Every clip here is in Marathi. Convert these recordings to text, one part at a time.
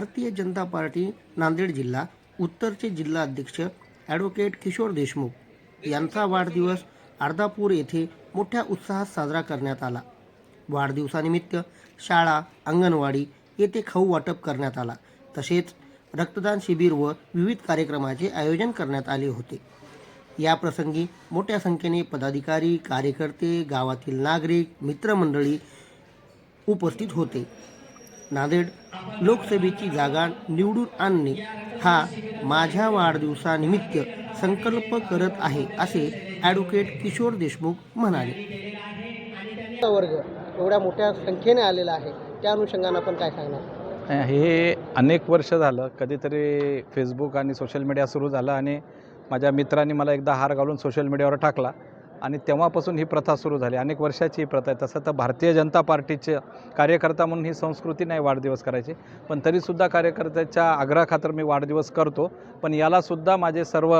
भारतीय जनता पार्टी नांदेड जिल्हा उत्तरचे जिल्हा अध्यक्ष ॲडव्होकेट किशोर देशमुख यांचा वाढदिवस अर्धापूर येथे मोठ्या उत्साहात साजरा करण्यात आला. वाढदिवसानिमित्त शाळा अंगणवाडी येथे खाऊ वाटप करण्यात आला. तसेच रक्तदान शिबिर व विविध कार्यक्रमाचे आयोजन करण्यात आले होते. या प्रसंगी मोठ्या संख्येने पदाधिकारी कार्यकर्ते गावातील नागरिक मित्रमंडळी उपस्थित होते. नांदेड लोकसभेची जागा निवडून आणणे हा माझ्या वाढदिवसानिमित्त संकल्प करत आहे असे ॲडव्होकेट किशोर देशमुख म्हणाले. वर्ग एवढ्या मोठ्या संख्येने आलेला आहे त्या अनुषंगाने आपण काय सांगणार? हे अनेक वर्ष झालं कधीतरी फेसबुक आणि सोशल मीडिया सुरू झालं आणि माझ्या मित्रांनी मला एकदा हार घालून सोशल मीडियावर टाकला. आणि तेव्हापासून ही प्रथा सुरू झाली. अनेक वर्षाची ही प्रथा आहे. तसं तर भारतीय जनता पार्टीचे कार्यकर्ता म्हणून ही संस्कृती नाही वाढदिवस करायची. पण तरीसुद्धा कार्यकर्त्याच्या आग्रहाखातर मी वाढदिवस करतो. पण यालासुद्धा माझे सर्व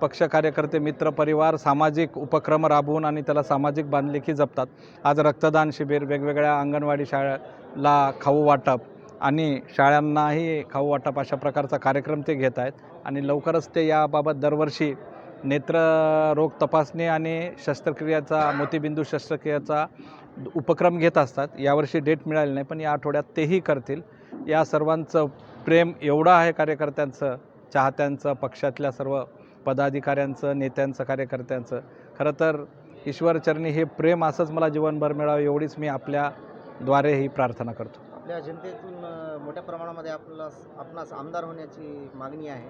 पक्ष कार्यकर्ते मित्र परिवार सामाजिक उपक्रम राबवून आणि त्याला सामाजिक बांधलेखी जपतात. आज रक्तदान शिबिर वेगवेगळ्या अंगणवाडी शाळेला खाऊ वाटप आणि शाळांनाही खाऊ वाटप अशा प्रकारचा कार्यक्रम ते घेत आहेत. आणि लवकरच ते याबाबत दरवर्षी नेत्ररोग तपासणी आणि शस्त्रक्रियाचा मोतीबिंदू शस्त्रक्रियाचा उपक्रम घेत असतात. यावर्षी डेट मिळाली नाही पण या आठवड्यात तेही करतील. या सर्वांचं प्रेम एवढं आहे कार्यकर्त्यांचं चाहत्यांचं पक्षातल्या सर्व पदाधिकाऱ्यांचं नेत्यांचं कार्यकर्त्यांचं. खरं तर ईश्वरचरणी हे प्रेम असंच मला जीवनभर मिळावं एवढीच मी आपल्याद्वारे ही प्रार्थना करतो. आपल्या जनतेतून मोठ्या प्रमाणामध्ये आपला आपणास आमदार होण्याची मागणी आहे.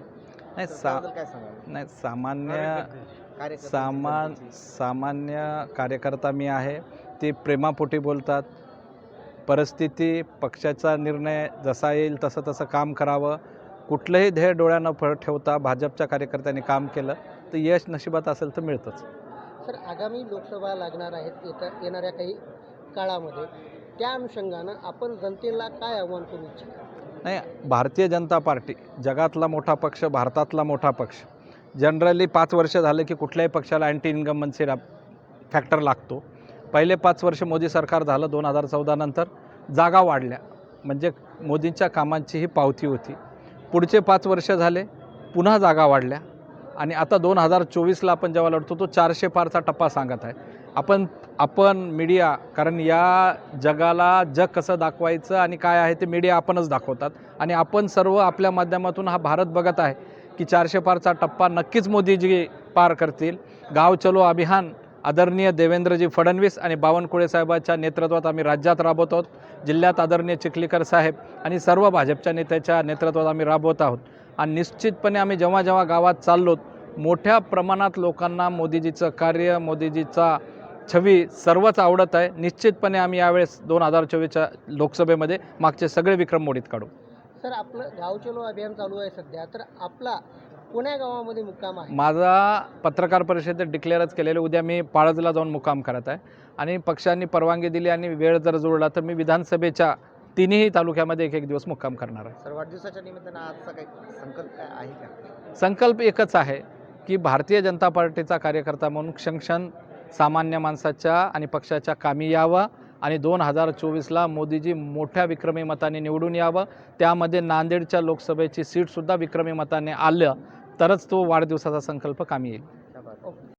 नाही सा काय सांगाल? नाही सामान्य सामान. सामान्य कार्यकर्ता मी आहे. ते प्रेमापोटी बोलतात. परिस्थिती पक्षाचा निर्णय जसा येईल तसं तसं काम करावं. कुठलंही ध्येय डोळ्यानं फ ठेवता भाजपच्या कार्यकर्त्यांनी काम केलं तर यश नशिबात असेल तर मिळतंच. सर आगामी लोकसभा लागणार आहेत येत्या येणाऱ्या काही काळामध्ये. त्या अनुषंगानं आपण जनतेला काय आव्हान करू इच्छिता? नाही भारतीय जनता पार्टी जगातला मोठा पक्ष भारतातला मोठा पक्ष. जनरली पाच वर्ष झालं की कुठल्याही पक्षाला अँटी इन्कम्बन्सी फॅक्टर लागतो. पहिले पाच वर्ष मोदी सरकार झालं दोन हजार चौदानंतर जागा वाढल्या. म्हणजे मोदींच्या कामांची ही पावती होती. पुढचे पाच वर्ष झाले पुन्हा जागा वाढल्या. आणि आता दोन हजार चोवीसला आपण जेव्हा लढतो तो चारशे पारचा टप्पा सांगत आहे. आपण आपण मीडिया कारण या जगाला जग कसं दाखवायचं आणि काय आहे ते मीडिया आपणच दाखवतात. आणि आपण सर्व आपल्या माध्यमातून हा भारत बघत आहे की चारशे पारचा टप्पा नक्कीच मोदीजी पार करतील. गाव चलो अभियान आदरणीय देवेंद्रजी फडणवीस आणि बावनकुळे साहेबाच्या नेतृत्वात आम्ही राज्यात राबवत आहोत. जिल्ह्यात आदरणीय चिखलीकर साहेब आणि सर्व भाजपच्या नेत्याच्या नेतृत्वात आम्ही राबवत आहोत. आणि निश्चितपणे आम्ही जेव्हा जेव्हा गावात चाललो मोठ्या प्रमाणात लोकांना मोदीजीचं कार्य मोदीजीचा छवी सर्वच आवडत आहे. निश्चितपणे आम्ही यावेळेस दोन हजार चोवीसच्या लोकसभेमध्ये मागचे सगळे विक्रम मोडीत काढू. सर आपलं गाव चलो अभियान चालू आहे सध्या तर आपला पुण्या गावामध्ये मुक्काम आहे. माझा पत्रकार परिषदेत डिक्लेअरच केलेलं उद्या मी पाळजला जाऊन मुक्काम करत आहे. आणि पक्षांनी परवानगी दिली आणि वेळ जर जुळला तर मी विधानसभेच्या तिन्ही तालुक्यामध्ये एक एक दिवस मुक्काम करणार आहे. सर वाढदिवसाच्या निमित्तानं आजचा काही संकल्प आहे का? संकल्प एकच आहे. की भारतीय जनता पार्टीचा कार्यकर्ता म्हणून क्षणक्षण सामान्य माणसाच्या आणि पक्षाच्या कामी यावं आणि दोन हजार चोवीसला मोदीजी मोठ्या विक्रमी मताने निवडून यावं. त्यामध्ये नांदेडच्या लोकसभेची सीटसुद्धा विक्रमी मताने आलं तरच तो वाढदिवसाचा संकल्प कामी येईल.